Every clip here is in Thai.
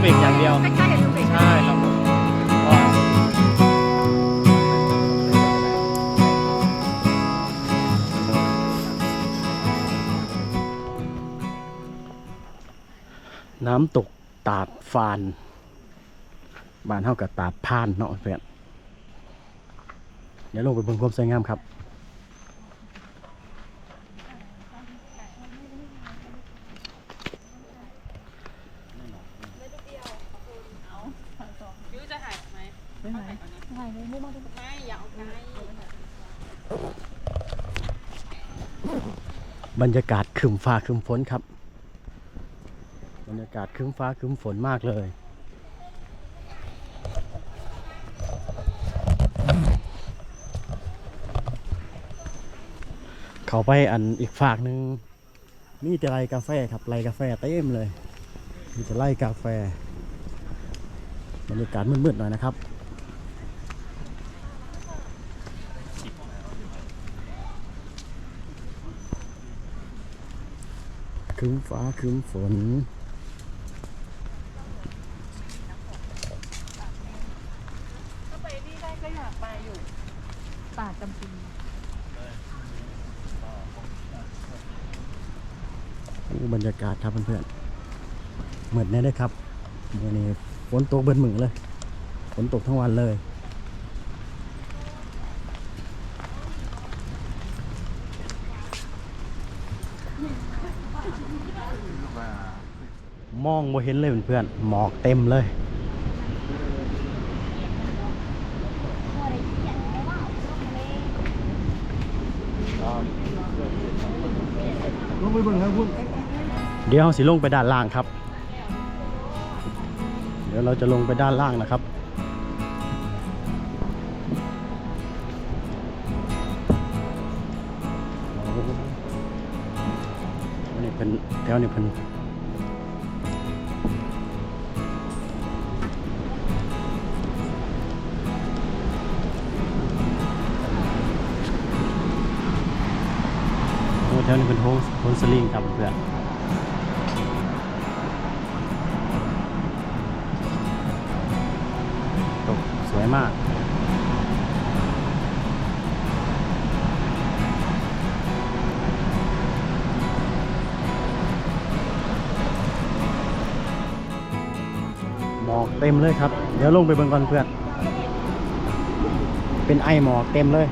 เบรกอย่างเดียว ใกล้ๆกับยูเบกใช่ครับผมก็น้ำตกตาดฟาน บ้านเท่ากับตาดพานเนาะเพื่อน เดี๋ยวลงไปเบิ่งความสวยงามครับ ยูจะถ่ายไหมไม่ถ่ายถ่ายเลยมุมมาดูไม่อยากเอาไกล บรรยากาศคึมฟ้าคึมฝนครับ บรรยากาศคึมฟ้าคึมฝนมากเลยเขาไปอันอีกฝากหนึ่งมีแต่ไรกาแฟครับไรกาแฟเต็มเลย มีแต่ไรกาแฟ บรรยากาศมืดๆหน่อยนะครับ ครึ้มฟ้าครึ้มฝนก็ไปนี่ได้ก็อยากไปอยู่ป่าจำปีอู้บรรยากาศครับเพื่อนๆเหมือนแน่เลยครับวันนี้ฝนตกเบิ้ลมือเลย ฝนตกทั้งวันเลย มองบ่เห็นเลยเพื่อนๆหมอกเต็มเลยลงไปเบิ่งครับคุณเดี๋ยวเราสิลงไปด้านล่างครับ เดี๋ยวเราจะลงไปด้านล่างนะครับโอ้อันนี้เป็นแถวนี้เป็น วนี้เป็นโฮสโฮสลิงครับเพื่อนตกสวยมากหมอกเต็มเลยครับ เดี๋ยวลงไปเบิ่งก่อนเพื่อน เป็นไอหมอกเต็มเลย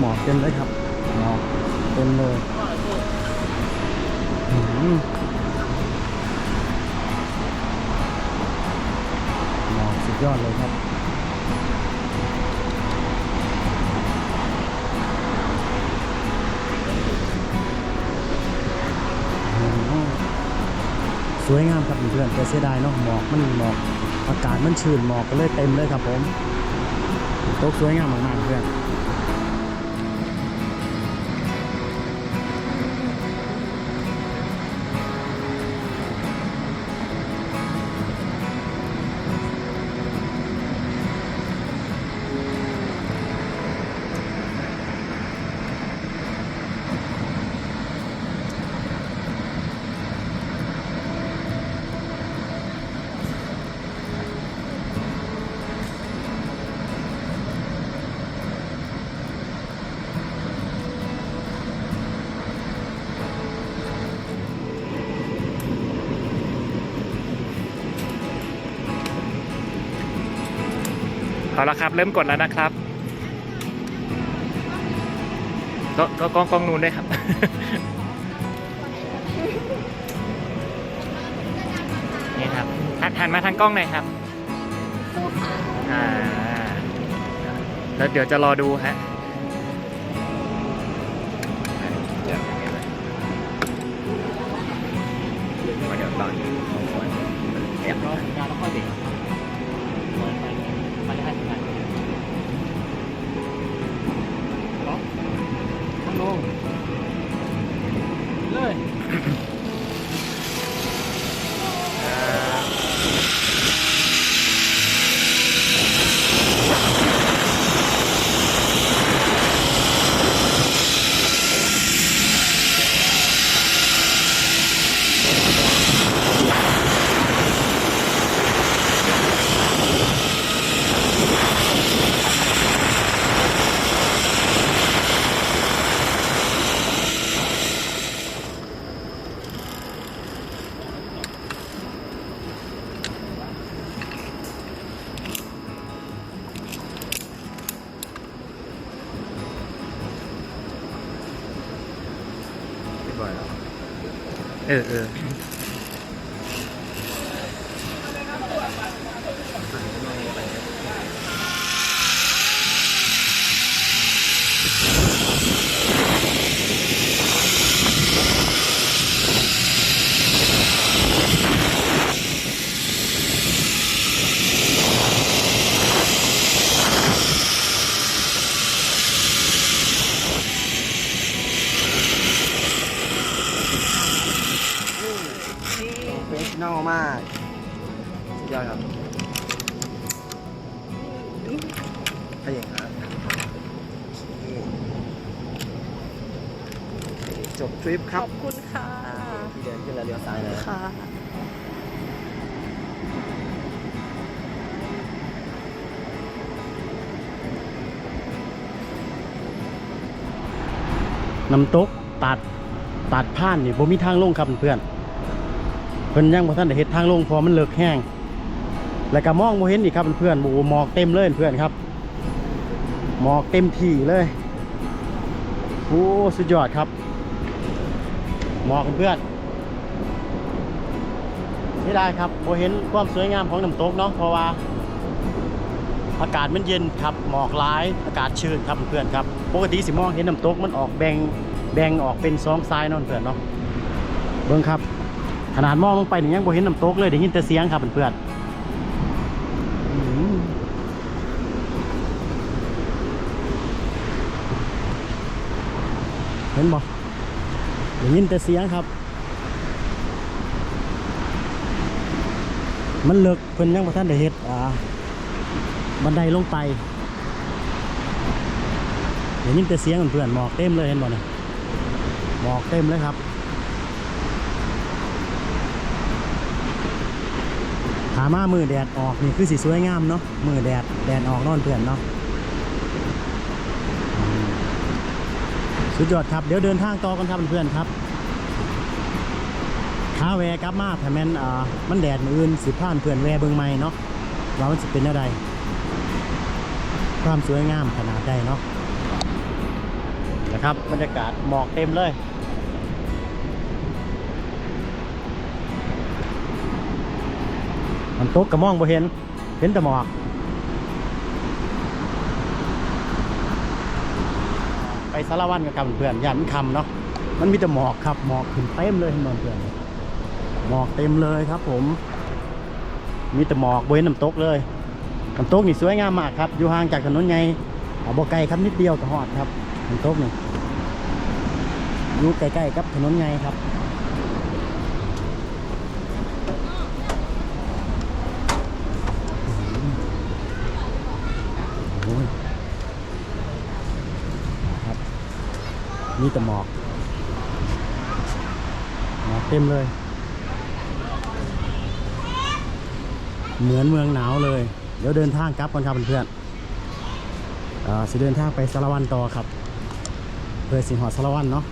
หมอกเต็มเลยครับหมอกเต็มเลยอื้อหือหมอกสุดยอดเลยครับอื้อหือสวยงามครับเพื่อนแต่เสียดายเนาะหมอกมันหมอกอากาศมันชื้นหมอกก็เลยเต็มเลยครับผมตกสวยงามมากๆเพื่อน เอาละครับ เริ่มกดแล้วนะครับก็ก็กล้องกล้องนู้นด้วยครับ นี่ครับหันหันมาทางกล้องหน่อยครับอ่าแล้วเดี๋ยวจะรอดูฮะเดี๋ยวเดี๋ยวตอนเดี๋ยวรอสัญญาณแล้วค่อยเบรก ข้ เออเออ เฟส นอลมากสุดยอดครับขยันครับจบทริปคขรับอบคุณค่ะที่เดินขึ้นแล้วเลี้ยวซ้ายนะค่ะน้ำตกตัดตัดผ่านนี่บ่มีทางลงครับเพื่อน เพิ่นยังบ่ทันได้เฮ็ดทางลงพอมันเลิกแห้งแล้วก็มองบ่เห็นอีกครับเพื่อนๆโอ้หมอกเต็มเลยเพื่อนครับ หมอกเต็มที่เลยโอ้สุดยอดครับหมอกเพื่อนนี่ได้ครับบ่เห็นความสวยงามของน้ำตกเนาะเพราะว่า อากาศมันเย็นครับหมอกหลายอากาศชื้นครับเพื่อนครับปกติสิมองเห็นน้ำตกมันออกแบ่งแบ่งออกเป็นสองซ้ายนาะเพื่อนเนาะเบิ่งครับ ขนาดมองลงไปนี่ยังบ่เห็นน้ำตกเลยได้ยินแต่เสียงครับเพื่อนๆอื้อหือเห็นบ่ได้ยินแต่เสียงครับ มันเลิกเพิ่นยังบ่ทันได้เฮ็ดอ่าบันไดลงไปเดี๋ยวนี้แต่เสียงเพื่อนหมอกเต็มเลยเห็นบ่เนี่ยหมอกเต็มเลยครับ ถามามือแดดออกนี่คือสีสวยงามเนาะมือแดดแดดออกนอนเพื่อนเนาะสุดยอดครับเดี๋ยวเดินทางต่อกันครับเพื่อนๆครับขาแวกลับมาถ้าแม่นอ่ามันแดดมืออื่นสิผ่านเพื่อนแวเบิงใหม่เนาะว่ามันสิเป็นอะไรความสวยงามขนาดใดเนาะนะครับบรรยากาศหมอกเต็มเลย มันตกกระมองบ่เห็น เห็นแต่หมอกไปสารวันกันครับเพื่อนยันคำเนาะมันมีแต่หมอกครับหมอกขึ้นเต็มเลยเห็นบ่เพื่อนหมอกเต็มเลยครับ ผม มีแต่หมอกบนน้ำตกเลยน้ำตกนี่สวยงามมากครับอยู่ห่างจากถนนใหญ่เอาบ่ไกลครับนิดเดียวก็ฮอดครับน้ำตกนี่อยู่ใกล้ๆกับถนนใหญ่ครับโอ้ยครับ มีแต่หมอกหมอกเต็มเลย เหมือนเมืองหนาวเลย เดี๋ยวเดินทางกลับก่อนครับเพื่อนๆอ่าสิเดินทางไปสารวันต่อครับเพื่อสิหอดสารวันเนาะ